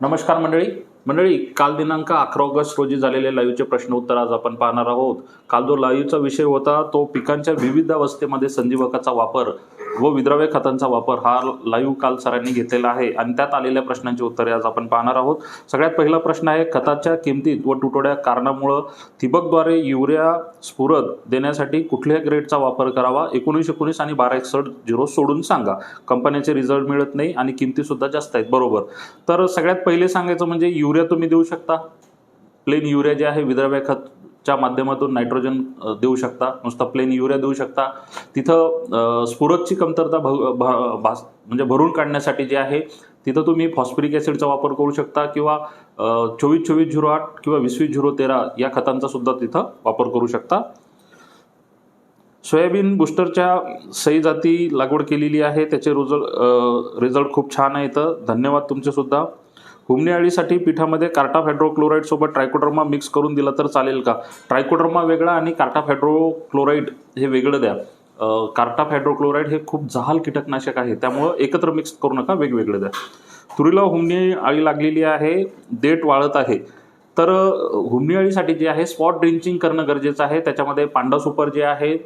नमस्कार मंडळी. मंडळी काल दिनांक अकरा ऑगस्ट रोजी झालेले लाईव्हचे प्रश्न उत्तर आज आपण पाहणार आहोत. काल जो लाईव्हचा विषय होता तो पिकांच्या विविध अवस्थेमध्ये संजीवकाचा वापर व विद्राव्य खतांचा वापर हा लाईव्ह काल सरांनी घेतलेला आहे. आणि त्यात आलेल्या प्रश्नांची उत्तरे आज आपण पाहणार आहोत. सगळ्यात पहिला प्रश्न आहे खताच्या किमतीत व तुटवड्या कारणामुळं ठिबकद्वारे युरिया स्फुरद देण्यासाठी कुठल्या ग्रेडचा वापर करावा? एकोणीस एकोणीस आणि बारा एकसष्ट झिरो सोडून सांगा. कंपन्याचे रिझल्ट मिळत नाही आणि किमतीसुद्धा जास्त आहेत. बरोबर. तर सगळ्यात पहिले सांगायचं म्हणजे युरिया तुम्ही देऊ शकता. प्लेन युरिया जे आहे विद्राव्य च्या माध्यमातून नायट्रोजन देऊ शकता. नुसता प्लेन युरिया देऊ शकता. तिथं स्फुरकची स्फुरदची कमतरता भ भ- भास म्हणजे भरून काढण्यासाठी जे आहे तिथं तुम्ही फॉस्फरिक ॲसिडचा वापर करू शकता किंवा चोवीस चोवीस झिरो आठ किंवा वीसवीस झिरो तेरा या खतांचा सुद्धा तिथं वापर करू शकता. सोयाबीन बुस्टरच्या सई जाती लागवड केलेली आहे. त्याचे रिझल्ट रिझल्ट खूप छान आहेत धन्यवाद तुमचे सुद्धा. हुमणी अळीसाठी पिठामध्ये कार्टा हायड्रोक्लोराईड सोबत ट्रायकोड्रमा मिक्स करून दिला तर चालेल का? ट्रायकोड्रमा वेगळा आणि कार्टाफ हायड्रोक्लोराईड हे वेगळं द्या. कार्टाफ हायड्रोक्लोराईड हे खूप जहाल कीटकनाशक आहे त्यामुळं एकत्र मिक्स करू नका वेगवेगळं द्या. तुरीला हुमणी अळी लागलेली आहे देठ वाळत आहे. तर हुमणी अळीसाठी जे आहे स्पॉट ड्रिंचिंग करणं गरजेचं आहे. त्याच्यामध्ये पांडा सुपर जे आहे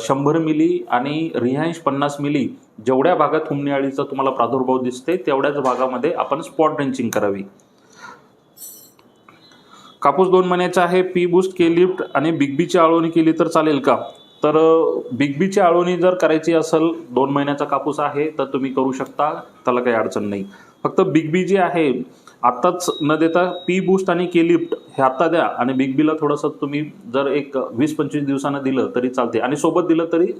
शंभर मिली आणि रिहाईश पन्नास मिली जेवढ्या भागात हुमणी अळीचा तुम्हाला प्रादुर्भाव दिसते तेवढ्याच भागामध्ये आपण स्पॉट ड्रेंचिंग करावी. कापूस दोन महिन्याचा आहे पी बूस्ट के लिफ्ट आणि बिग बीची आळवणी केली तर चालेल का? तर बिग बीची आळवणी जर करायची असेल दोन महिन्याचा कापूस आहे तर तुम्ही करू शकता त्याला काही अडचण नाही. फक्त बिग बी जी आहे आत्ताच न देता पी बूस्ट आणि के लिफ्ट हे आत्ता द्या आणि बिग बीला थोडंसं तुम्ही जर एक वीस पंचवीस दिवसानं दिलं तरी चालते आणि सोबत दिलं तरी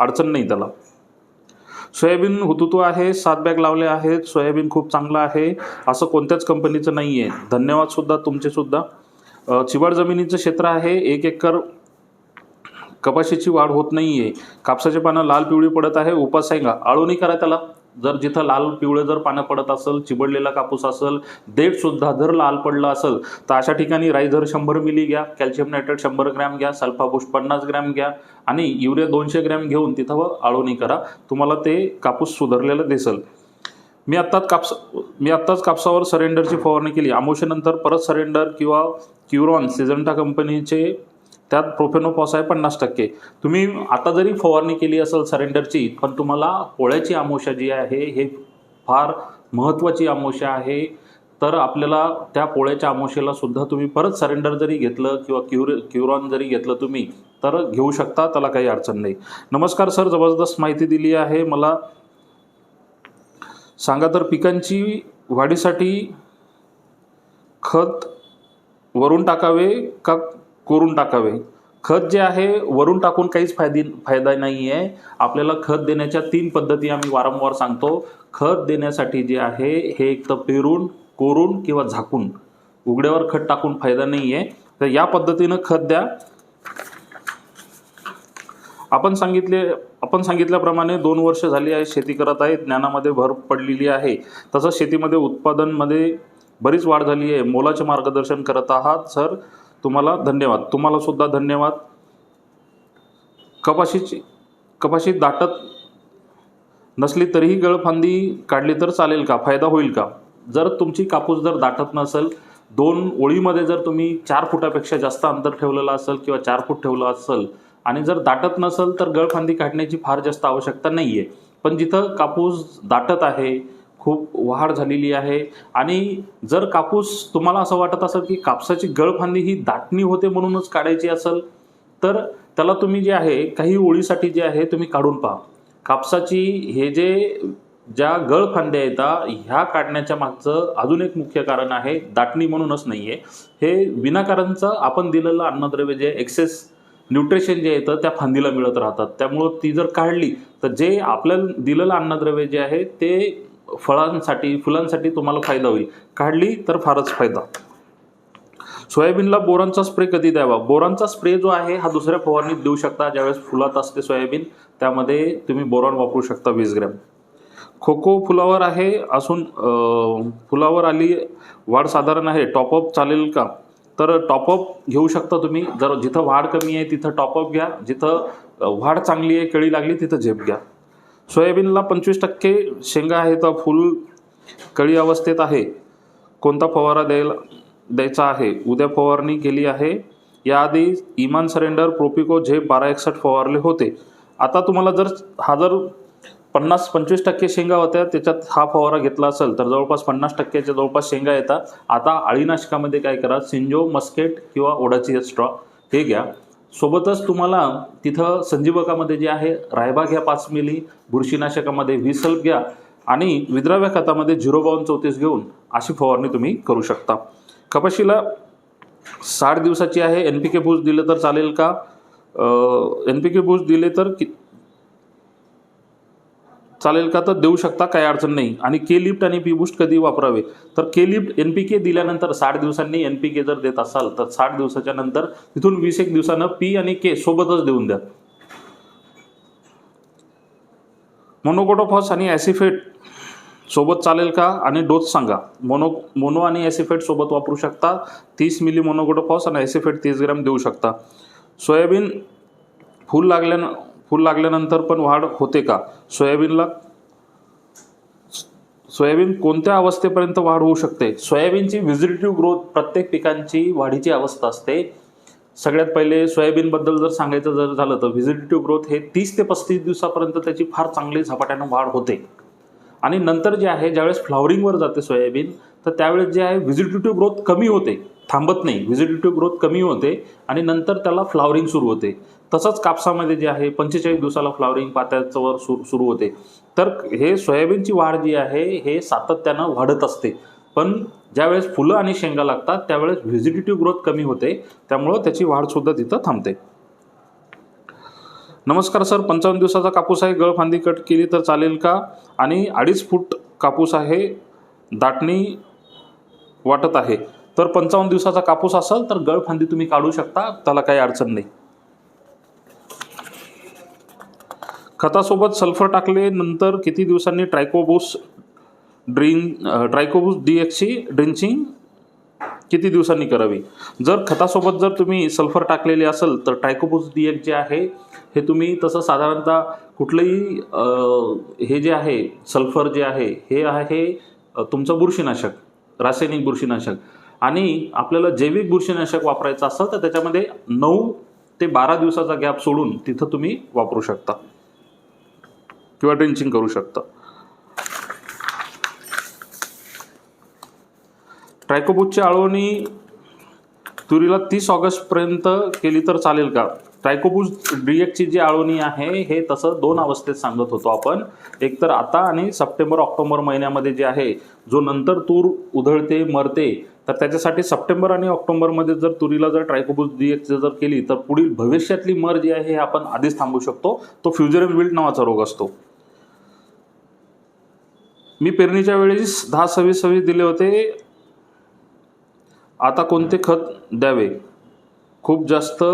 अडचण नाही त्याला. सोयाबीन हुतुतू आहे सात बॅग लावले आहेत सोयाबीन खूप चांगलं आहे असं कोणत्याच कंपनीचं नाही आहे धन्यवादसुद्धा तुमचेसुद्धा चिवाड जमिनीचं क्षेत्र आहे एक एकर कपाशीची वाढ होत नाही आहे कापसाचे पानं लाल पिवळी पडत आहे उपास सांगा आळू आळवणी करा त्याला. जर जिथं लाल पिवळं जर पानं पडत असेल चिबडलेला कापूस असेल देठसुद्धा जर लाल पडलं असेल तर अशा ठिकाणी राईझर शंभर मिली घ्या कॅल्शियम नायट्रेट शंभर ग्रॅम घ्या सल्फाबुश पन्नास ग्रॅम घ्या आणि युरिया दोनशे ग्रॅम घेऊन तिथं व आळवणी करा. तुम्हाला ते कापूस सुधारलेलं दिसेल. मी आत्ताच कापस मी आत्ताच कापसावर सरेंडरची फवारणी केली. आमोशेनंतर परत सरेंडर किंवा क्युरॉन सिजंटा कंपनीचे त्यात प्रोफेनोपॉस आहे पन्नास टक्के. तुम्ही आता जरी फवारणी केली असेल सरेंडरची पण तुम्हाला पोळ्याची आमोशा जी आहे हे फार महत्त्वाची आमोशा आहे. तर आपल्याला त्या पोळ्याच्या आमोशेला सुद्धा तुम्ही परत सरेंडर जरी घेतलं किंवा क्युर क्युरॉन जरी घेतलं तुम्ही तर घेऊ शकता त्याला काही अडचण नाही. नमस्कार सर जबरदस्त माहिती दिली आहे. मला सांगा तर पिकांची वाढीसाठी खत वरून टाकावे का कोरून टाकावे. खत जे आहे वरून टाकून काहीच फायदे फायदा नाही आहे आपल्याला खत देण्याच्या तीन पद्धती आम्ही वारंवार सांगतो. खत देण्यासाठी जे आहे हे एक तर पेरून कोरून किंवा झाकून. उघड्यावर खत टाकून फायदा नाही आहे तर या पद्धतीनं खत द्या. आपण सांगितले आपण सांगितल्याप्रमाणे दोन वर्ष झाली आहे शेती करत आहे ज्ञानामध्ये भर पडलेली आहे. तसंच शेतीमध्ये उत्पादनमध्ये बरीच वाढ झाली आहे. मोलाचे मार्गदर्शन करत आहात सर. तुम्हाला धन्यवाद. तुम्हाला सुद्धा धन्यवाद. कपाशीची कपाशी दाटत नसली तरीही गळफांदी काढली तर चालेल का? फायदा होईल का? जर तुमची कापूस जर दाटत नसेल दोन ओळीमध्ये जर तुम्ही चार फुटापेक्षा जास्त अंतर ठेवलेलं असेल किंवा चार फूट ठेवलं असेल आणि जर दाटत नसेल तर गळफांदी काढण्याची फार जास्त आवश्यकता नाही आहे पण जिथं कापूस दाटत आहे खूप वाढ झालेली आहे. आणि जर कापूस तुम्हाला असं वाटत असेल की कापसाची गळफांदी ही दाटणी होते म्हणूनच काढायची असेल तर त्याला तुम्ही जे आहे काही ओळीसाठी जे आहे तुम्ही काढून पहा. कापसाची हे जे ज्या गळफांद्या येतात ह्या काढण्याच्या मागचं अजून एक मुख्य कारण आहे दाटणी म्हणूनच नाही आहे हे विनाकारणचं आपण दिलेलं अन्नद्रव्य जे एक्सेस न्यूट्रिशन जे येतं त्या फांदीला मिळत राहतात. त्यामुळं ती जर काढली तर जे आपल्याला दिलेलं अन्नद्रव्य जे आहे ते फळांसाठी फुलांसाठी तुम्हाला फायदा होईल. काढली तर फारच फायदा. सोयाबीनला बोरांचा स्प्रे कधी द्यावा? बोरांचा स्प्रे जो आहे हा दुसऱ्या फवारणीत देऊ शकता. ज्यावेळेस फुलात असते सोयाबीन त्यामध्ये तुम्ही बोरॉन वापरू शकता वीस ग्रॅम. खोको फुलावर आहे असून फुलावर आली वाढ साधारण आहे. टॉपअप चालेल का? तर टॉपअप घेऊ शकता तुम्ही. जर जिथं वाढ कमी आहे तिथं टॉपअप घ्या. जिथं वाढ चांगली आहे केळी लागली तिथं झेप घ्या. सोयाबीनला पंचवीस टक्के शेंगा आहे तर फुल कळी अवस्थेत आहे. कोणता फवारा द्यायला द्यायचा आहे? उद्या फवारणी केली आहे. याआधी इमान सरेंडर प्रोपिको झेप बारा एकसठ फवारले होते. आता तुम्हाला जर हा जर पन्नास पंचवीस टक्के शेंगा होत्या त्याच्यात हा फवारा घेतला असेल तर जवळपास पन्नास टक्क्याच्या जवळपास शेंगा येतात. आता अळीनाशकामध्ये काय करा सिंजो मस्केट किंवा ओढाची स्ट्रॉ हे घ्या. सोबतच तुम्हाला तिथं संजीवकामध्ये जे आहे रायबा घ्या पाच मिली बुरशीनाशकामध्ये व्हिसल्प घ्या आणि विद्राव्या खतामध्ये झिरो बावन्न चौतीस घेऊन अशी फवारणी तुम्ही करू शकता. कपाशीला साठ दिवसाची आहे. एन पी के बूज दिलं तर चालेल का? एन पी के बूज दिले तर कि चालेल का? तर देऊ शकता काही अडचण नाही. आणि के लिफ्ट आणि पी बूस्ट कधी वापरावे? तर K lift N P K दिल्यानंतर साठ दिवसांनी एन पी के जर देत असाल तर साठ दिवसाच्या नंतर तिथून वीस एक दिवसानं पी आणि के सोबतच देऊन द्या. मोनोकोटोफॉस आणि ॲसिफेट सोबत चालेल का? आणि डोस सांगा. मोनो मोनो आणि ॲसिफेट सोबत वापरू शकता. तीस मिली मोनोकोटोफॉस आणि ॲसिफेट तीस ग्रॅम देऊ शकता. सोयाबीन फूल लागल्यानं फूल लागल्यानंतर पण वाढ होते का? सोयाबीनला? सोयाबीन कोणत्या अवस्थेपर्यंत वाढ होऊ शकते? सोयाबीनची व्हिजिटेटिव्ह ग्रोथ प्रत्येक पिकांची वाढीची अवस्था असते. सगळ्यात पहिले सोयाबीनबद्दल जर सांगायचं जर झालं तर व्हिजिटेटिव्ह ग्रोथ हे तीस ते पस्तीस दिवसापर्यंत त्याची फार चांगली झपाट्यानं वाढ होते. आणि नंतर जे आहे ज्यावेळेस फ्लॉवरिंगवर जाते सोयाबीन तर त्यावेळेस जे आहे व्हिजिटेटिव्ह ग्रोथ कमी होते. थांबत नाही. व्हिजिटेटिव्ह ग्रोथ कमी होते आणि नंतर त्याला फ्लावरिंग सुरू होते. तसंच कापसामध्ये जे आहे पंचेचाळीस दिवसाला फ्लावरिंग पात्याचं वर सुरू सुरू होते. तर हे सोयाबीनची वाढ जी आहे हे सातत्यानं वाढत असते. पण ज्यावेळेस फुलं आणि शेंगा लागतात त्यावेळेस व्हिजिटेटिव्ह ग्रोथ कमी होते. त्यामुळं त्याची वाढसुद्धा तिथं थांबते. नमस्कार सर पंचावन्न दिवसाचा कापूस आहे गळफांदी कट केली तर चालेल का? आणि अडीच फूट कापूस आहे दाटणी वाटत आहे. तर पंचावन्न दिवसाचा कापूस असेल तर गळफांदी तुम्ही काढू शकता त्याला काही अडचण नाही. खतासोबत सल्फर टाकले नंतर किती दिवसांनी ट्रायकोबूस ड्रिंक ट्रायकोबूस डी एक्सची ड्रिंचिंग किती दिवसांनी करावी? जर खतासोबत जर तुम्ही सल्फर टाकलेले असेल तर ट्रायकोबूस डी एक्स जे आहे हे तुम्ही तसं साधारणतः कुठलंही हे जे आहे सल्फर जे आहे हे आहे तुमचं बुरशीनाशक. रासायनिक बुरशीनाशक. आणि आपल्याला जैविक बुरशीनाशक वापरायचं असं तर त्याच्यामध्ये नऊ ते बारा दिवसाचा गॅप सोडून तिथं तुम्ही वापरू शकता. किंवा ड्रिंचिंग करू शकता. ट्रायकोबूटची आळवणी तुरीला तीस ऑगस्टपर्यंत केली तर चालेल का? ट्रायकोबूज डिएकची जी आळवणी आहे हे तसं दोन अवस्थेत सांगत होतो आपण. एक तर आता आणि सप्टेंबर ऑक्टोबर महिन्यामध्ये जे आहे जो नंतर तूर उधळते मरते तर त्याच्यासाठी सप्टेंबर आणि ऑक्टोबरमध्ये जर तुरीला जर ट्रायकोबूज डीएक्सची जर केली तर पुढील भविष्यातली मर जी आहे हे आपण आधीच थांबू शकतो. तो फ्युजरल विल्ट नावाचा रोग असतो. मी पेरणीच्या वेळेस दहा सव्वीस सव्वीस दिले होते. आता कोणते खत द्यावे? खूप जास्त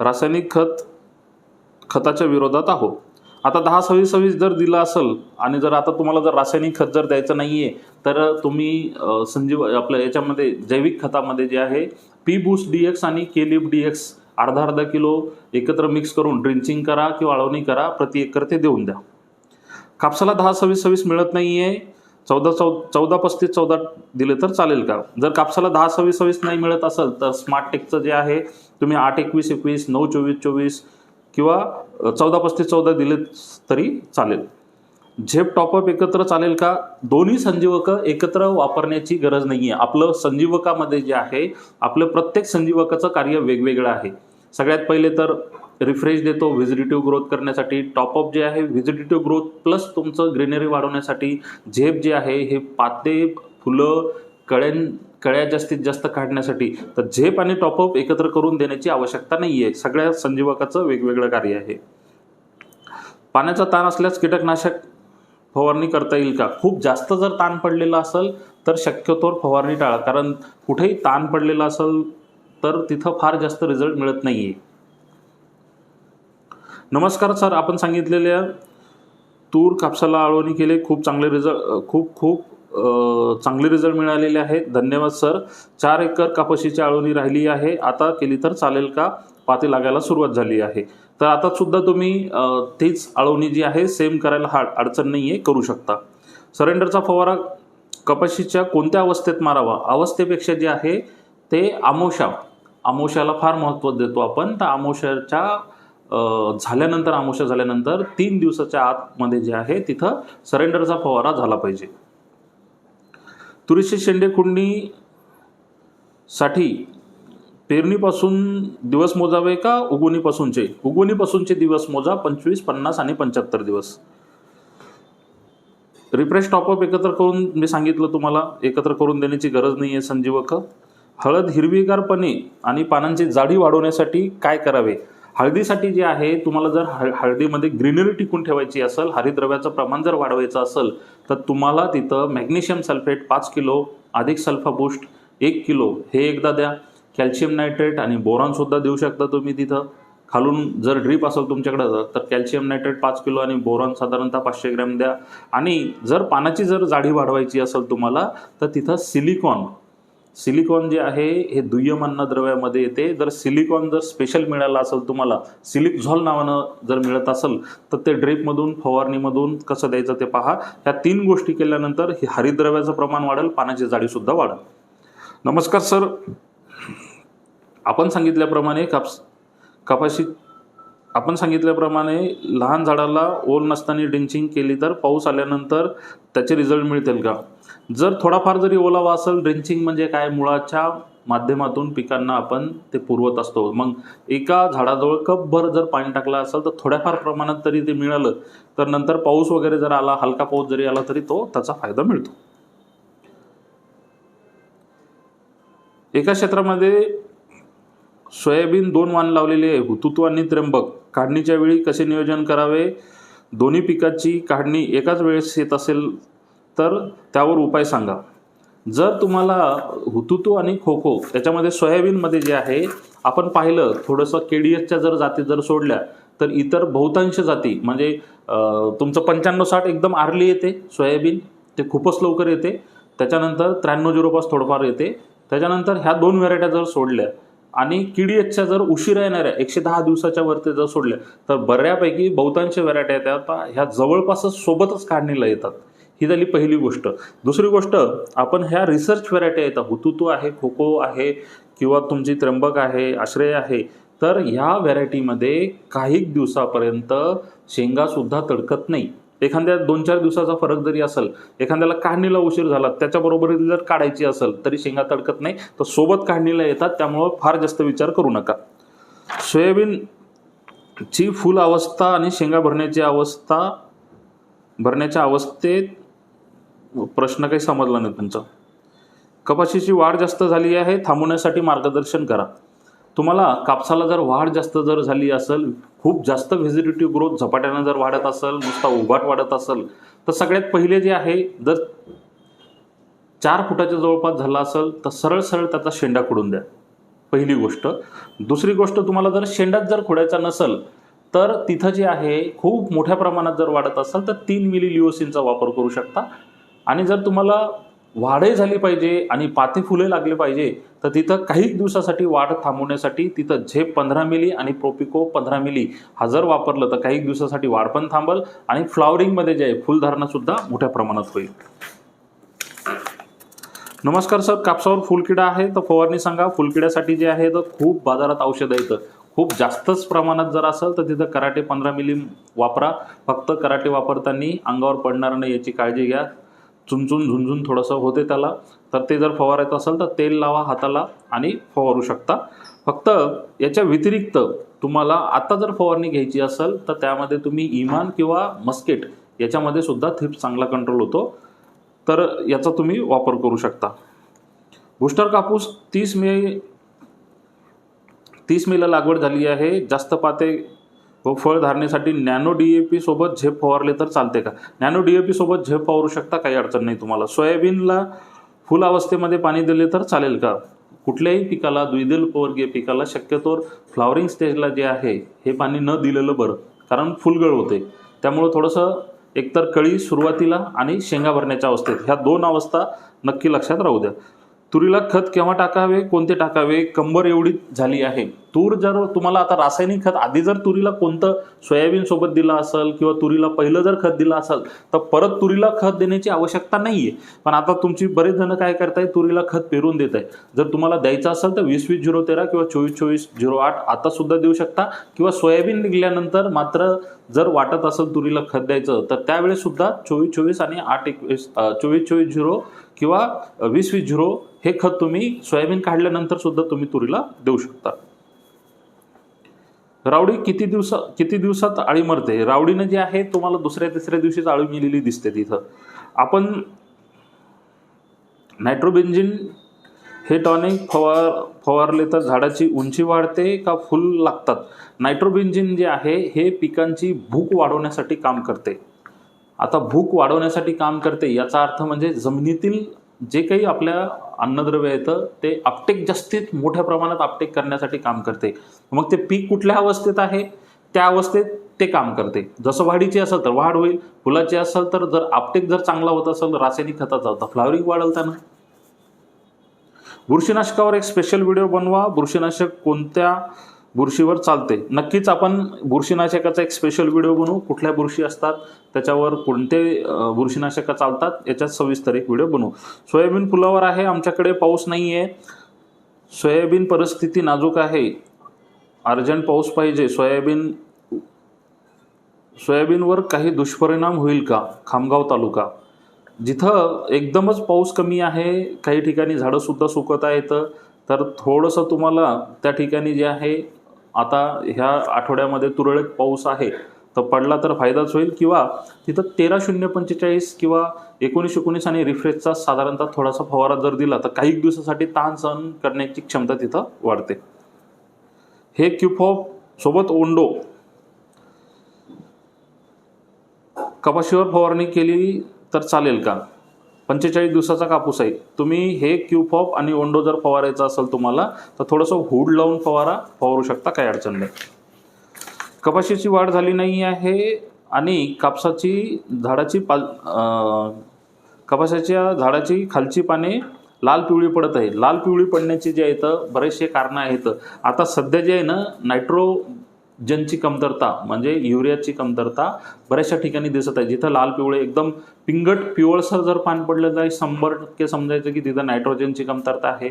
रासायनिक खत खताच्या विरोधात आहोत. आता दहा सव्वीस सव्वीस जर दिलं असेल आणि जर आता तुम्हाला जर रासायनिक खत जर द्यायचं नाही आहे तर तुम्ही संजीव आपल्या याच्यामध्ये जैविक खतामध्ये जे आहे पी बूस्ट डी एक्स आणि केलिप डी एक्स अर्धा अर्धा किलो एकत्र मिक्स करून ड्रिंचिंग करा किंवा वाळवणी करा प्रति एकर ते देऊन द्या. कापसाला दहा सव्वीस सव्वीस मिळत नाही आहे चौदा चौ चौदा पस्तीस चौदा दिले तर चालेल का? जर कापसाला दहा सव्वीस सव्वीस नाही मिळत असेल तर स्मार्ट टेकचं जे आहे तुम्ही आठ एकवीस एकवीस नऊ चोवीस चोवीस किंवा चौदा पस्तीस चौदा दिले तरी चालेल. झेप टॉपअप एकत्र चालेल का? दोन्ही संजीवकं एकत्र वापरण्याची गरज नाही आहे आपलं संजीवकामध्ये जे आहे आपलं प्रत्येक संजीवकाचं कार्य वेगवेगळं आहे. सगळ्यात पहिले तर रिफ्रेश देतो व्हिजिटेटिव्ह ग्रोथ करण्यासाठी. टॉपअप जे आहे व्हिजिटेटिव्ह ग्रोथ प्लस तुमचं ग्रीनरी वाढवण्यासाठी झेप जे आहे हे पाते फुलं कळ्यां कळ्या जास्तीत जास्त काढण्यासाठी तर झेप आणि टॉपअप एकत्र करून देण्याची आवश्यकता नाही आहे सगळ्या संजीवकाचं वेगवेगळं कार्य आहे. पाण्याचा ताण असल्यास कीटकनाशक फवारणी करता येईल का? खूप जास्त जर ताण पडलेला असेल तर शक्यतोवर फवारणी टाळा. कारण कुठेही ताण पडलेला असेल तर तिथं फार जास्त रिझल्ट मिळत नाही आहे नमस्कार सर आपण सांगितलेल्या तूर कापसाला आळवणी केले. खूप चांगले रिझल्ट खूप खूप चांगले रिझल्ट मिळालेले आहेत. धन्यवाद सर चार एकर कापशीची आळवणी राहिली आहे. आता केली तर चालेल का? पाती लागायला सुरुवात झाली आहे. तर आता सुद्धा तुम्ही तीच आळवणी जी आहे सेम करायला हा अडचण नाही आहे करू शकता. सरेंडरचा फवारा कपाशीच्या कोणत्या अवस्थेत मारावा? अवस्थेपेक्षा जे आहे ते आमोशा. आमोशाला फार महत्त्व देतो आपण. तर आमोशाच्या झाल्यानंतर आमोशा झाल्यानंतर तीन दिवसाच्या आतमध्ये जे आहे तिथं सरेंडरचा फवारा झाला पाहिजे. तुरीची शेंडे साठी पेरणीपासून दिवस मोजावे का उगवणीपासूनचे? उगवणीपासूनचे दिवस मोजा पंचवीस पन्नास आणि पंच्याहत्तर दिवस. रिफ्रेश टॉपअप एकत्र करून मी सांगितलं तुम्हाला एकत्र करून देण्याची गरज नाही आहे संजीवक. हळद हिरवीगारपणे आणि पानांची जाडी वाढवण्यासाठी काय करावे? हळदीसाठी जे आहे तुम्हाला जर हळ हळदीमध्ये ग्रीनरी टिकून ठेवायची असेल हरिद्रव्याचं प्रमाण जर वाढवायचं असेल तर तुम्हाला तिथं मॅग्नेशियम सल्फेट पाच किलो अधिक सल्फा बूस्ट एक किलो हे एकदा द्या. कॅल्शियम नायट्रेट आणि बोरॉनसुद्धा देऊ शकता तुम्ही तिथं. खालून जर ड्रीप असेल तुमच्याकडं तर कॅल्शियम नायट्रेट पाच किलो आणि बोरॉन साधारणतः पाचशे ग्रॅम द्या. आणि जर पानाची जर जाडी वाढवायची असेल तुम्हाला तर तिथं सिलिकॉन सिलिकॉन जे आहे हे दुय्यम अन्नद्रव्यामध्ये येते. जर सिलिकॉन जर स्पेशल मिळालं असेल तुम्हाला सिलिकझॉल नावानं जर मिळत असेल तर ते ड्रिपमधून फवारणीमधून कसं द्यायचं ते पहा. ह्या तीन गोष्टी केल्यानंतर हे हरिद्रव्याचं प्रमाण वाढेल पाण्याची जाडीसुद्धा वाढेल. नमस्कार सर. आपण सांगितल्याप्रमाणे कापस कपाशी आपण सांगितल्याप्रमाणे लहान झाडाला ओल नसताना ड्रिंचिंग केली तर पाऊस आल्यानंतर त्याचे रिझल्ट मिळतील का? जर थोडाफार जरी ओलावा असेल ड्रिंचिंग म्हणजे काय? मुळाच्या माध्यमातून पिकांना आपण ते पुरवत असतो. मग एका झाडाजवळ कपभर जर पाणी टाकलं असेल तर थोड्याफार प्रमाणात तरी ते मिळालं तर नंतर पाऊस वगैरे जर आला हलका पाऊस जरी आला तरी तो त्याचा फायदा मिळतो. एका क्षेत्रामध्ये सोयाबीन दोन वाण लावलेले आहे. हुतुतू आणि त्र्यंबक. काढणीच्या वेळी कसे नियोजन करावे? दोन्ही पिकाची काढणी एकाच वेळेस येत असेल तर त्यावर उपाय सांगा. जर तुम्हाला हुतुतू आणि खो खो त्याच्यामध्ये सोयाबीनमध्ये जे आहे आपण पाहिलं थोडंसं के डी एसच्या जर जाती जर सोडल्या तर इतर बहुतांश जाती म्हणजे तुमचं पंच्याण्णव साठ एकदम आरली येते सोयाबीन ते खूपच लवकर येते. त्याच्यानंतर त्र्याण्णव झिरो पाच थोडंफार येते. त्याच्यानंतर ह्या दोन व्हरायट्या जर सोडल्या आणि किडीएचच्या जर उशिरा येणाऱ्या एकशे दहा दिवसाच्या वरती जर सोडल्या तर बऱ्यापैकी बहुतांश व्हरायट्या येतात ह्या जवळपासच सोबतच काढणीला येतात. ही झाली पहिली गोष्ट. दुसरी गोष्ट आपण ह्या रिसर्च व्हरायटी येतात हुतुतू आहे खो खो आहे किंवा तुमची त्र्यंबक आहे आश्रय आहे. तर ह्या व्हरायटीमध्ये काही दिवसापर्यंत शेंगासुद्धा तडकत नाही. एखाद्या दोन चार दिवसाचा फरक जरी असेल एखाद्याला काढणीला उशीर झाला त्याच्याबरोबर जर काढायची असेल तरी शेंगा तडकत नाही. तर सोबत काढणीला येतात त्यामुळं फार जास्त विचार करू नका. सोयाबीनची फुल अवस्था आणि शेंगा भरण्याची अवस्था भरण्याच्या अवस्थेत प्रश्न काही समजला नाही तुमचा. कपाशीची वाढ जास्त झाली आहे थांबवण्यासाठी मार्गदर्शन करा. तुम्हाला कापसाला जर वाढ जास्त जर झाली असेल खूप जास्त व्हेजिटेटिव्ह ग्रोथ झपाट्यानं जर वाढत असेल नुसता उभाट वाढत असेल तर सगळ्यात पहिले जे आहे जर चार फुटाच्या जवळपास झाला असेल तर सरळ सरळ त्याचा शेंडा खोडून द्या. पहिली गोष्ट. दुसरी गोष्ट तुम्हाला जर शेंडाच जर खोडायचा नसेल तर तिथं जे आहे खूप मोठ्या प्रमाणात जर वाढत असेल तर तीन मिली लिओसिनचा वापर करू शकता. आणि जर तुम्हाला वाढही झाली पाहिजे आणि पाते फुले लागले पाहिजे तर तिथं काही दिवसासाठी वाढ थांबवण्यासाठी तिथं झेप पंधरा मिली आणि प्रोपिको पंधरा मिली हा जर वापरलं तर काही दिवसासाठी वाढ पण थांबल आणि फ्लावरिंगमध्ये जे आहे फुलधारणा मोठ्या प्रमाणात होईल. नमस्कार सर कापसावर फुलकिडा आहे तर फवारणी सांगा. फुलकिड्यासाठी जे आहे तर खूप बाजारात औषधं येतं खूप जास्तच प्रमाणात जर असेल तर तिथं कराटे पंधरा मिली वापरा. फक्त कराटे वापरताना अंगावर पडणार नाही याची काळजी घ्या. चुनचुन झुंझुन थोडंसं होते त्याला. तर ते जर फवारायचं असेल तर तेल लावा हाताला आणि फवारू शकता. फक्त याच्या व्यतिरिक्त तुम्हाला आता जर फवारणी घ्यायची असेल तर त्यामध्ये तुम्ही इमान किंवा मस्केट याच्यामध्ये सुद्धा थिप चांगला कंट्रोल होतो. तर याचा तुम्ही वापर करू शकता. बुस्टर कापूस तीस मे तीस मेला लागवड झाली आहे. जास्त पाते व फळ धारणेसाठी नॅनो डी ए पी सोबत झेप फवारले तर चालते का? नॅनो डी ए पी सोबत झेप फवारू शकता काही अडचण नाही तुम्हाला. सोयाबीनला फुल अवस्थेमध्ये पाणी दिले तर चालेल का? कुठल्याही पिकाला द्विदल वर्गीय पिकाला शक्यतोवर फ्लॉवरिंग स्टेजला जे आहे हे पाणी न दिलेलं बरं कारण फुलगळ होते. त्यामुळं थोडंसं एकतर कळी सुरुवातीला आणि शेंगा भरण्याच्या अवस्थेत ह्या दोन अवस्था नक्की लक्षात राहू द्या. तुरीला खत केव्हा टाकावे कोणते टाकावे कंबर एवढी झाली आहे. तूर जर तुम्हाला आता रासायनिक खत आधी जर तुरीला कोणतं सोयाबीन सोबत दिलं असेल किंवा तुरीला पहिलं जर खत दिलं असेल तर परत तुरीला खत देण्याची आवश्यकता नाहीये. पण आता तुमची बरेच जण काय करताय तुरीला खत पेरून देत आहे जर तुम्हाला द्यायचं असेल तर वीस वीस झिरो तेरा किंवा चोवीस चोवीस झिरो आठ आता सुद्धा देऊ शकता. किंवा सोयाबीन निघल्यानंतर मात्र जर वाटत असेल तुरीला खत द्यायचं तर त्यावेळेस सुद्धा चोवीस चोवीस आणि आठ एकवीस चोवीस चोवीस झिरो किंवा वीस वीस झिरो हे खत तुम्ही सोयाबीन काढल्यानंतर सुद्धा तुम्ही तुरीला देऊ शकता. रावडी किती दिवसा किती दिवसात आळी मरते? रावडीनं जे आहे तुम्हाला दुसऱ्या तिसऱ्या दिवशीच आळी मिलेली दिसते तिथं. आपण नायट्रोबेन्झिन हे टॉनिक फवार फवारले तर झाडाची उंची वाढते का फुल लागतात? नायट्रोबेन्झिन जे आहे हे पिकांची भूक वाढवण्यासाठी काम करते. आता भूक वाढवण्यासाठी काम करते याचा अर्थ म्हणजे जमिनीतील जे काही आपल्या अन्नद्रव्य येतं ते आपटेक जास्तीत मोठ्या प्रमाणात आपटेक करण्यासाठी काम करते. मग ते पीक कुठल्या अवस्थेत आहे? त्या अवस्थेत ते काम करते. जसं वाढीची असेल तर वाढ होईल फुलाची असेल तर जर आपटेक जर चांगला होत असेल रासायनिक खताचा तर फ्लावरिंग वाढेल बुरशीनाशकावर एक स्पेशल व्हिडिओ बनवा. बुरशीनाशक कोणत्या बुरशीवर चालते. नक्कीच आपण बुरशीनाशकाचा एक स्पेशल व्हिडिओ बनवू. कुठल्या बुरशी असतात त्याच्यावर कोणते बुरशीनाशकं चालतात याच्यात सविस्तर एक व्हिडिओ बनवू. सोयाबीन फुलावर आहे आमच्याकडे पाऊस नाही आहे सोयाबीन परिस्थिती नाजूक आहे. अर्जंट पाऊस पाहिजे. सोयाबीन सोयाबीनवर काही दुष्परिणाम होईल का? खामगाव तालुका. जिथं एकदमच पाऊस कमी आहे काही ठिकाणी झाडंसुद्धा सुकत आहेत. तर थोडंसं तुम्हाला त्या ठिकाणी जे आहे आता ह्या आठवड्यामध्ये तुरळक पाऊस आहे तर पडला तर फायदाच होईल किंवा तिथं तेरा शून्य पंचेचाळीस किंवा एकोणीस एकोणीस आणि रिफ्रेशचा साधारणतः थोडासा फवारा जर दिला तर काही दिवसासाठी ताण सहन करण्याची क्षमता तिथं वाढते. हे क्युफॉप सोबत ओंडो कपाशीवर फवारणी केली तर चालेल का? पंचेचाळीस दिवसाचा कापूस आहे. तुम्ही हे क्यूफॉप आणि ओंडो जर फवारायचा असेल तुम्हाला तर थोडंसं हुड लावून फवारा फवारू शकता काही अडचण नाही. कपाशीची वाढ झाली नाही आहे आणि कापसाची झाडाची पा कपाशाच्या झाडाची खालची पाने लाल पिवळी पडत आहे लाल पिवळी पडण्याची जे आहेत बरेचसे कारणं आहेत. आता सध्या जे आहे ना नायट्रो नायट्रोजनची कमतरता म्हणजे युरियाची कमतरता बऱ्याचशा ठिकाणी दिसत आहे. जिथं लाल पिवळे एकदम पिंगट पिवळसर जर पान पडलं तर शंभर टक्के समजायचं की तिथं नायट्रोजनची कमतरता आहे.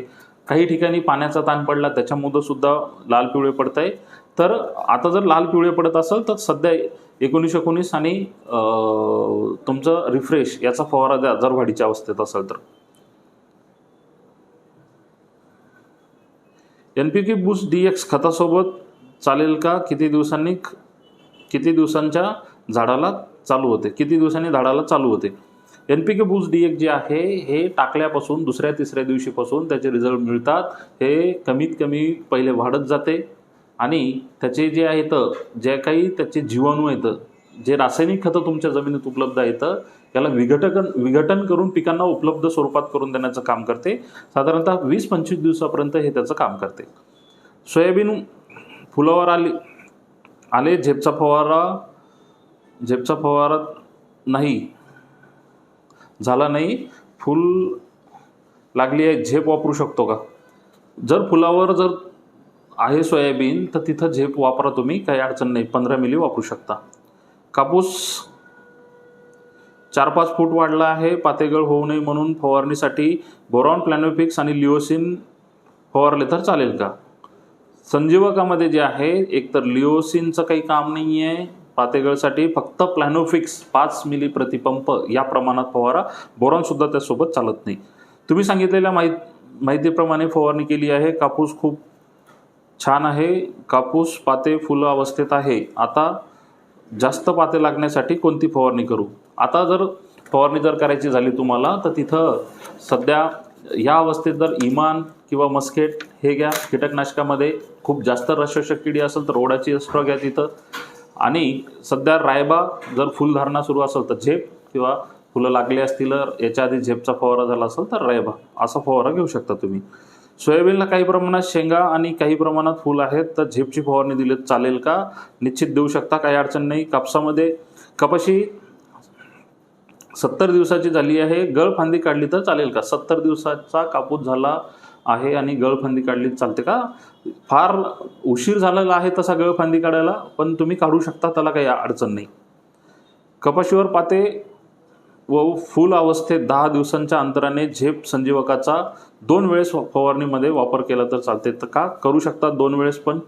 काही ठिकाणी पाण्याचा ताण पडला त्याच्यामुळं सुद्धा लाल पिवळे पडत आहे तर आता जर लाल पिवळे पडत असेल तर सध्या एकोणीस एकोणीस आणि तुमचं रिफ्रेश याचा फवारा द्या जर वाढीच्या अवस्थेत असेल तर. N P K boost D X खतासोबत चालेल का? किती दिवसांनी किती दिवसांच्या झाडाला चालू होते? किती दिवसांनी झाडाला चालू होते? N P K boost D एक जे आहे हे टाकल्यापासून दुसऱ्या तिसऱ्या दिवशीपासून त्याचे रिझल्ट मिळतात. हे कमीत कमी पहिले वाढत जाते. आणि त्याचे जे आहेत जे काही त्याचे जीवाणू येतं जे रासायनिक खतं तुमच्या जमिनीत उपलब्ध आहेत याला विघटकन विघटन करून पिकांना उपलब्ध स्वरूपात करून देण्याचं काम करते. साधारणतः वीस पंचवीस दिवसापर्यंत हे त्याचं काम करते. सोयाबीन फुलावर आली आले झेपचा फवारा झेपचा फवारा नाही झाला नाही फुल लागली आहे झेप वापरू शकतो का? जर फुलावर जर आहे सोयाबीन तर तिथं झेप वापरा तुम्ही काही अडचण नाही पंधरा मिली वापरू शकता. कापूस चार पाच फूट वाढला आहे पातेगळ होऊ नये म्हणून फवारणीसाठी बोरॉन प्लॅनोफिक्स आणि लिओसिन फवारले तर चालेल का? संजीवकामध्ये जे आहे एकतर लिओसिनचं काही काम नाही आहे पातेगळसाठी फक्त प्लॅनोफिक्स पाच मिली प्रतिपंप या प्रमाणात फवारा. बोरॉनसुद्धा त्यासोबत चालत नाही. तुम्ही सांगितलेल्या माहीत माहितीप्रमाणे फवारणी केली आहे. कापूस खूप छान आहे. कापूस पाते फुलं अवस्थेत आहे. आता जास्त पाते लागण्यासाठी कोणती फवारणी करू? आता जर फवारणी जर करायची झाली तुम्हाला तर तिथं सध्या या अवस्थेत जर इमान किंवा मस्केट हे घ्या. कीटकनाशकामध्ये खूप जास्त रसशोषक किडी असेल तर रोडाची अस्त्र घ्या तिथं. आणि सध्या रायबा जर फुलधारणा सुरू असेल तर झेप किंवा फुलं लागली असतील याच्या आधी झेपचा फवारा झाला असेल तर रायबा असा फवारा घेऊ शकता तुम्ही. सोयाबीनला काही प्रमाणात शेंगा आणि काही प्रमाणात फुलं आहेत तर झेपची फवारणी दिली चालेल का? निश्चित देऊ शकता काही अडचण नाही. कापसामध्ये कपाशी सत्तर दिवसाची झाली आहे. गळ फांदी काढली तर चालेल का? सत्तर दिवसाचा कापूस झाला आहे आणि गळफांदी काढली चालते का? फार उशीर झालेला आहे तसा गळफांदी काढायला पण तुम्ही काढू शकता त्याला काही अडचण नाही. कपाशीवर पाते व फुल अवस्थेत दहा दिवसांच्या अंतराने झेप संजीवकाचा दोन वेळेस फवारणीमध्ये वापर केला तर चालते. तर का करू शकतात दोन वेळेस पण?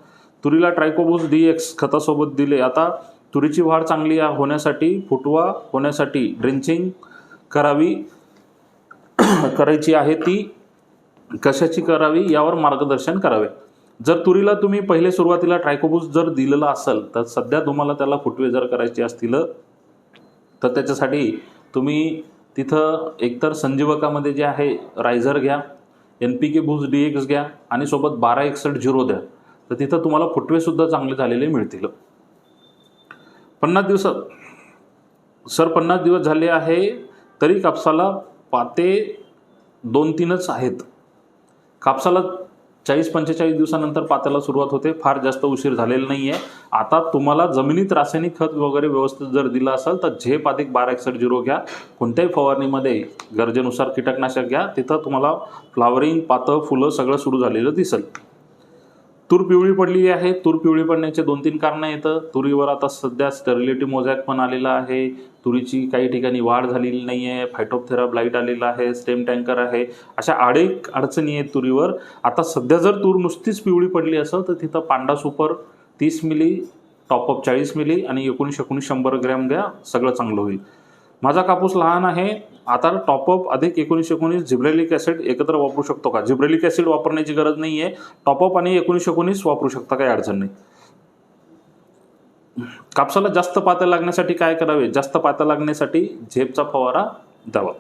तुरीला ट्रायकोबोस डी एक्स खतासोबत दिले. आता तुरीची वाढ चांगली होण्यासाठी फुटवा होण्यासाठी ड्रिंचिंग करावी करायची आहे ती. कशाची करावी यावर मार्गदर्शन करावे. जर तुरीला तुम्ही पहिले सुरुवातीला ट्रायकोबूस जर दिलेला असेल तर सध्या तुम्हाला त्याला फुटवे जर करायचे असतील तर त्याच्यासाठी तुम्ही तिथं एकतर संजीवकामध्ये जे आहे रायझर घ्या N P K boost D X घ्या आणि सोबत बारा एकसठ झिरो द्या. तर तिथं तुम्हाला फुटवेसुद्धा चांगले झालेले मिळतील. पन्नास दिवसात सर पन्नास दिवस झाले आहे तरी कापसाला पाते दोन तीनच आहेत. कापसाला चाळीस पंचेचाळीस दिवसानंतर पात्याला सुरुवात होते. फार जास्त उशीर झालेला नाही आहे आता तुम्हाला जमिनीत रासायनिक खत वगैरे व्यवस्थित जर दिलं असेल तर झेप अधिक बारा एकसठ झिरो घ्या. कोणत्याही फवारणीमध्ये गरजेनुसार कीटकनाशक घ्या. तिथं तुम्हाला फ्लावरिंग पातं फुलं सगळं सुरू झालेलं दिसेल. तूर पिवळी पडलेली आहे. तूर पिवळी पडण्याचे दोन तीन कारणं येतं. तुरीवर आता सध्या स्टरिलिटी मोजॅक पण आलेला आहे. तुरीची काही ठिकाणी वाढ झालेली नाही आहे फायटोपथेरा ब्लाईट आलेला आहे. स्टेम टँकर आहे. अशा अनेक अडचणी आहेत तुरीवर. आता सध्या जर तूर नुसतीच पिवळी पडली असेल तर तिथं पांडा सुपर तीस मिली टॉपअप चाळीस मिली आणि एकोणीस एकोणीस शंभर ग्रॅम द्या. सगळं चांगलं होईल. माझा कापूस लहान आहे. आता टॉपअप अधिक एकोणीसशे एकोणीस झिब्रेलिक ॲसिड एकत्र वापरू शकतो का? झिब्रेलिक ॲसिड वापरण्याची गरज नाही आहे टॉपअप आणि एकोणीसशे एकोणीस वापरू शकता काही अडचण नाही. कापसाला जास्त पात्या लागण्यासाठी काय करावे? जास्त पात्या लागण्यासाठी झेपचा फवारा द्यावा.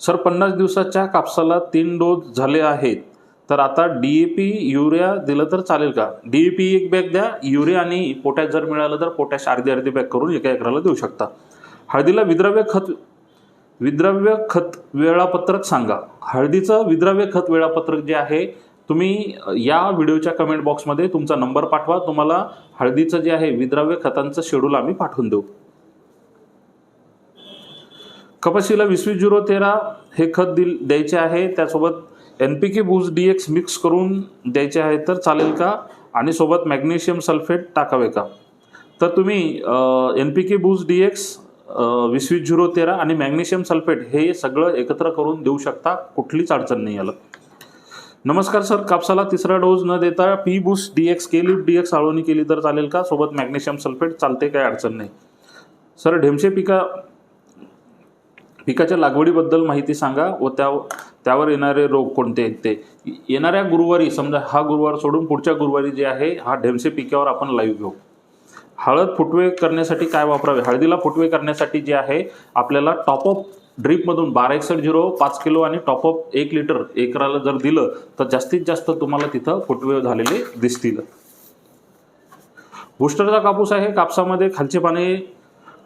सर पन्नास दिवसाच्या कापसाला तीन डोस झाले आहेत. तर आता डी ए पी युरिया दिलं तर चालेल का? डी ए पी एक बॅग द्या युरिया आणि पोटॅश जर मिळालं तर पोटॅश अर्धी अर्धी बॅग करून एका एकराला देऊ शकता. हळदीला विद्रव्य खत विद्रव्य खत वेळापत्रक सांगा. हळदीचं विद्रव्य खत वेळापत्रक जे आहे तुम्ही या व्हिडिओच्या कमेंट बॉक्समध्ये तुमचा नंबर पाठवा तुम्हाला हळदीचं जे आहे विद्रव्य खतांचं शेड्यूल आम्ही पाठवून देऊ. कपाशीला वीस वीस झिरो तेरा हे खत दिल द्यायचे आहे त्यासोबत N P K boost D X mix करून द्यायचे आहे तर चालेल का? आणि सोबत मॅग्नेशियम सल्फेट टाकावे का? तर तुम्ही N P K boost D X वीस वीस झिरो तेरा आणि मॅग्नेशियम सल्फेट हे सगळं एकत्र करून देऊ शकता कुठलीच अडचण नाही याला. नमस्कार सर कापसाला तिसरा डोस न देता पी बूस्ट डी एक्स केली डी एक्स आळवणी केली तर चालेल का? सोबत मॅग्नेशियम सल्फेट चालते काय अडचण नाही. सर ढेमशे पिका पिकाच्या लागवडीबद्दल माहिती सांगा व त्या त्यावर येणारे रोग कोणते आहेत ते? येणाऱ्या गुरुवारी समजा हा गुरुवार सोडून पुढच्या गुरुवारी जे आहे हा ढेमसे पिकावर आपण लाईव्ह घेऊ. हळद फुटवे करण्यासाठी काय वापरावे? हळदीला फुटवे करण्यासाठी जे आहे आपल्याला टॉपअप ड्रीपमधून बारा एकसठ झिरो पाच किलो आणि टॉपअप एक लिटर एकराला जर दिलं तर जास्तीत जास्त तुम्हाला तिथं फुटवे झालेले दिसतील. बुस्टरचा कापूस आहे कापसामध्ये खालचे पाने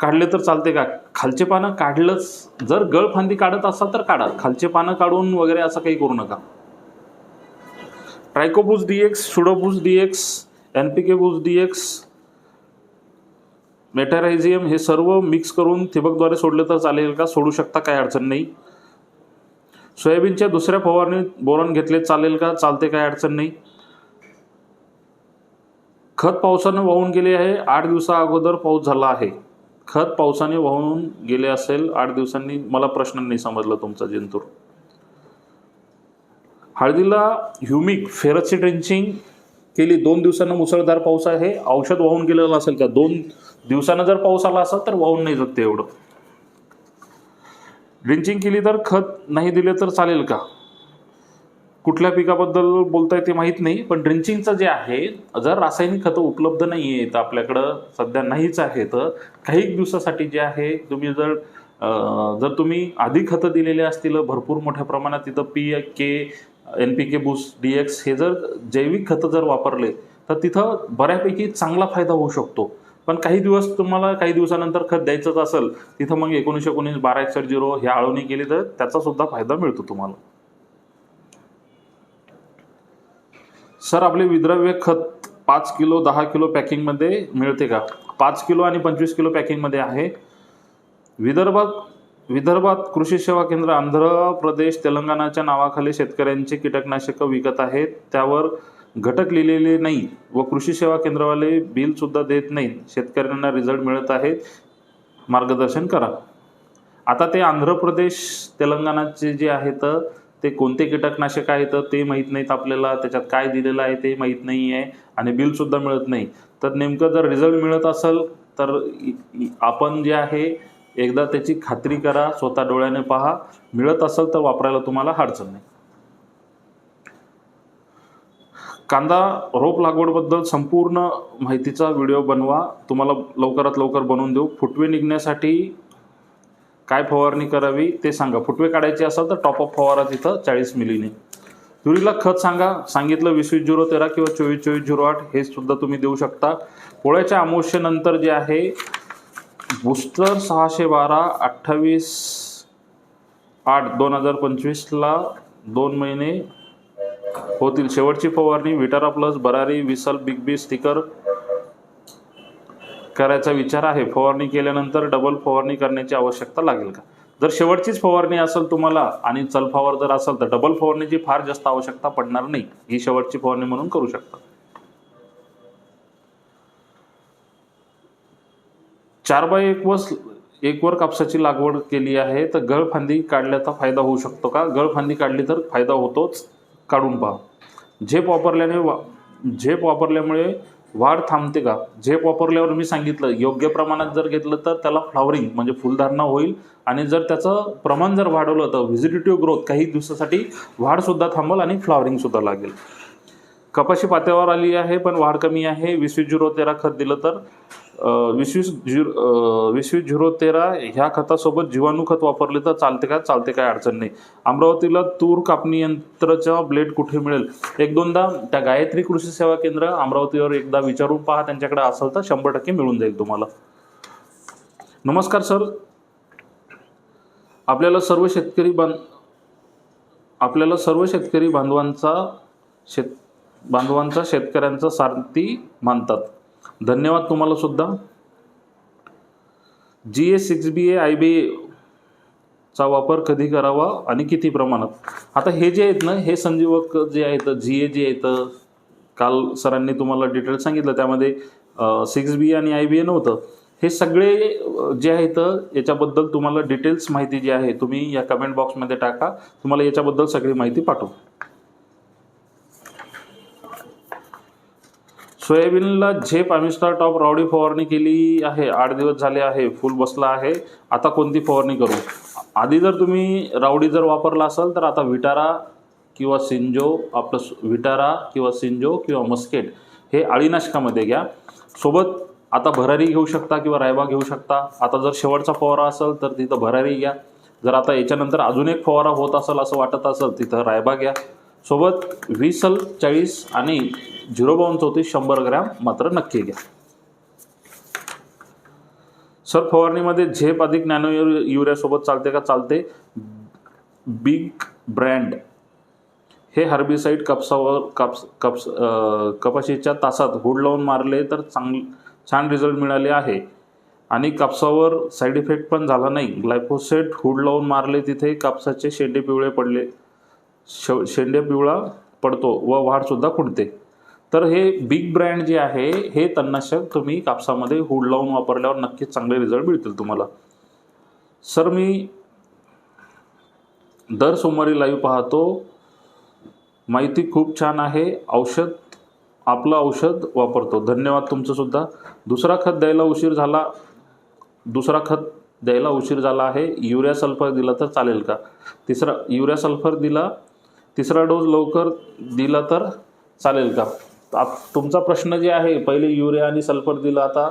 काढले तर चालते का? खालचे पानं काढलंच. जर गळफांदी काढत असाल तर काढा. खालचे पानं काढून वगैरे असं काही करू नका. Trichoboost DX Pseudoboost DX X N P K metarhizium हे सर्व मिक्स करून ठिबकद्वारे सोडले तर चालेल का? सोडू शकता काही अडचण नाही. सोयाबीनच्या दुसऱ्या फवारणीत बोरॉन घेतले चालेल का? चालते काय अडचण नाही. खत पावसानं वाहून गेले आहे. आठ दिवसा अगोदर पाऊस झाला आहे. खत पावसाने वाहून गेले असेल आठ दिवसांनी मला प्रश्न नाही समजला तुमचा जिंतूर. हळदीला ह्युमिक फेरसची ड्रिंचिंग केली दोन दिवसांना मुसळधार पाऊस आहे. औषध वाहून गेलेलं असेल का? दोन दिवसानं जर पाऊस आला असेल तर वाहून नाही जात ते एवढं. ड्रिंचिंग केली तर खत नाही दिले तर चालेल का? कुठल्या पिकाबद्दल बोलताय ते माहीत नाही पण ड्रिंचिंगचं जे आहे जर रासायनिक खतं उपलब्ध नाही आहेत आपल्याकडं सध्या नाहीच आहे तर काही दिवसासाठी जे आहे तुम्ही जर जर तुम्ही आधी खतं दिलेले असतील भरपूर मोठ्या प्रमाणात तिथं P K N P K boost D X हे जर जैविक खतं जर वापरले तर तिथं बऱ्यापैकी चांगला फायदा होऊ शकतो. पण काही दिवस तुम्हाला काही दिवसानंतर खत द्यायचंच असेल तिथं मग एकोणीसशे एकोणीस बारा एकसष्ट झिरो हे आळवणी केली तर त्याचा सुद्धा फायदा मिळतो तुम्हाला. सर आपले विद्रव्य खत पाच किलो दहा किलो पॅकिंगमध्ये मिळते का? पाच किलो आणि पंचवीस किलो पॅकिंगमध्ये आहे. विदर्भात विदर्भात कृषी सेवा केंद्र आंध्र प्रदेश तेलंगणाच्या नावाखाली शेतकऱ्यांचे कीटकनाशकं विकत आहेत. त्यावर घटक लिहिलेले नाही व कृषी सेवा केंद्रवाले बिलसुद्धा देत नाहीत. शेतकऱ्यांना रिझल्ट मिळत आहेत. मार्गदर्शन करा. आता ते आंध्र प्रदेश तेलंगणाचे जे आहेत ते कोणते कीटकनाशक आहेत ते माहीत नाहीत आपल्याला त्याच्यात काय दिलेलं आहे ते माहीत नाही आहे आणि बिलसुद्धा मिळत नाही. तर नेमकं जर रिझल्ट मिळत असेल तर आपण जे आहे एकदा त्याची खात्री करा स्वतः डोळ्याने पहा. मिळत असेल तर वापरायला तुम्हाला अडचण नाही. कांदा रोप लागवडबद्दल संपूर्ण माहितीचा व्हिडिओ बनवा. तुम्हाला लवकरात लवकर बनवून देऊ. फुटवे निघण्यासाठी काय फवारणी करावी ते सांगा. फुटवे काढायचे असेल तर टॉप अप फवारा तिथं चाळीस मिलीने. तुरीला खत सांगा. सांगितलं वीस वीस झिरो तेरा किंवा चोवीस चोवीस झिरो आठ हे सुद्धा तुम्ही देऊ शकता. पोळ्याच्या अमावश्येनंतर जे आहे बुस्टर सहाशे बारा अठ्ठावीस आठ दोन हजार पंचवीसला दोन महिने होतील. शेवटची फवारणी विटारा प्लस बरारी विसल बिग बी स्टिकर करायचा विचार आहे फवारणी केल्यानंतर डबल फवारणी करण्याची आवश्यकता लागेल का? जर शेवटचीच फवारणी असेल तुम्हाला आणि चलफावर जर असेल तर डबल फवारणीची फार जास्त आवश्यकता पडणार नाही. ही शेवटची फवारणी म्हणून करू शकता. चार बाय एक वस एक वर कापसाची लागवड केली आहे तर गळफांदी काढल्याचा फायदा होऊ शकतो का? गळफांदी काढली तर फायदा होतोच. काढून पहा. झेप वापरल्याने वा झेप वापरल्यामुळे वाढ थांबते का? झेप वापरल्यावर मी सांगितलं योग्य प्रमाणात जर घेतलं तर त्याला फ्लॉवरिंग म्हणजे फुलधारणा होईल. आणि जर त्याचं प्रमाण जर वाढवलं तर व्हिजिटेटिव्ह ग्रोथ काही दिवसासाठी वाढसुद्धा थांबल आणि फ्लावरिंगसुद्धा लागेल. कपाशी पात्यावर आली आहे पण वाढ कमी आहे. वीसवीस झिरो तेरा खत दिलं तर वीसवीस झिरो वीसवीस झिरो तेरा ह्या खतासोबत जीवाणू खत वापरले तर चालते का? चालते काय अडचण नाही. अमरावतीला तूर कापणी यंत्राचा ब्लेड कुठे मिळेल? एक दोनदा त्या गायत्री कृषी सेवा केंद्र अमरावतीवर एकदा विचारून पहा. त्यांच्याकडे असेल तर शंभर टक्के मिळून जाईल तुम्हाला. नमस्कार सर. आपल्याला सर्व शेतकरी बांध आपल्याला सर्व शेतकरी बांधवांचा शेत बांधवांचा शेतकऱ्यांचा सारथी मानतात. धन्यवाद तुम्हाला सुद्धा. जी ए सिक्स बी ए आय बी चा वापर कधी करावा आणि किती प्रमाणात? आता हे जे आहेत ना हे संजीवक जे आहेत जी ए जे आहेत काल सरांनी तुम्हाला डिटेल सांगितलं त्यामध्ये सिक्स बी आणि आय बी ए नव्हतं. हे सगळे जे आहेत याच्याबद्दल तुम्हाला डिटेल्स माहिती जी आहे तुम्ही या कमेंट बॉक्समध्ये टाका. तुम्हाला याच्याबद्दल सगळी माहिती पाठवू. सोयाबीनला झेप आमिस्टार टॉप रावडी फवारणी केली आहे. आठ दिवस झाले आहे. फुल बसला आहे. आता कोणती फवारणी करू? आधी जर तुम्ही रावडी जर वापरला असाल तर आता विटारा किंवा सिंजो आपलं विटारा किंवा सिंजो किंवा मस्केट हे अळीनाशकामध्ये घ्या. सोबत आता भरारी घेऊ शकता किंवा रायबा घेऊ शकता. आता जर शेवटचा फवारा असेल तर तिथं भरारी घ्या. जर आता याच्यानंतर अजून एक फवारा होत असेल असं वाटत असेल तिथं रायबा घ्या. सोबत वीसल चाळीस आणि झिरो बावन्न चौतीस शंभर ग्रॅम मात्र नक्की घ्या. सर फवारणीमध्ये झेप अधिक नॅनो युरियासोबत चालते का? चालते. Big brand. हे हर्बिसाईड कापसावर कापस कप्स कपाशीच्या तासात हुड लावून मारले तर चांग छान रिझल्ट मिळाले आहे. आणि कापसावर साईड इफेक्ट पण झाला नाही. ग्लायफोसेट हुड लावून मारले तिथे कापसाचे शेंडे पिवळे पडले. श शेंडे पिवळा पडतो व वाढसुद्धा खुडते. तर हे बिग ब्रँड जे आहे हे तणनाशक तुम्ही कापसामध्ये हुड लावून वापरल्यावर नक्कीच चांगले रिझल्ट मिळतील तुम्हाला. सर मी दर सोमवारी लाईव्ह पाहतो. माहिती खूप छान आहे. औषध आपलं औषध वापरतो. धन्यवाद तुमचं सुद्धा. दुसरा खत द्यायला उशीर झाला. दुसरा खत द्यायला उशीर झाला आहे. युरिया सल्फर दिला तर चालेल का? तिसरा युरिया सल्फर दिला तिसरा डोस लवकर दिला तर चालेल का? आप तुमचा प्रश्न जे आहे पहिले युरिया आणि सल्फर दिला आता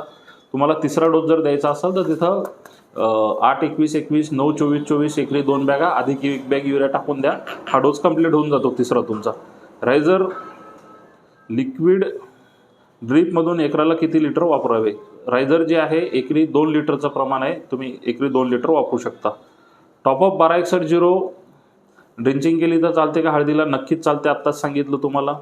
तुम्हाला तिसरा डोस जर द्यायचा असेल तर तिथं आठ एकवीस एकवीस नऊ चोवीस चोवीस एकरी दोन बॅगा अधिक एक बॅग युरिया टाकून द्या. हा डोस कंप्लीट होऊन जातो तिसरा तुमचा. रायझर लिक्विड ड्रीपमधून एकराला किती लिटर वापरावे? रायझर जे आहे एकरी दोन लिटरचं प्रमाण आहे तुम्ही एकरी दोन लिटर वापरू शकता. टॉपअप बारा एकसठ झिरो ड्रिंचिंग केली तर चालते का? हळदीला नक्कीच चालते आत्ताच सांगितलं तुम्हाला.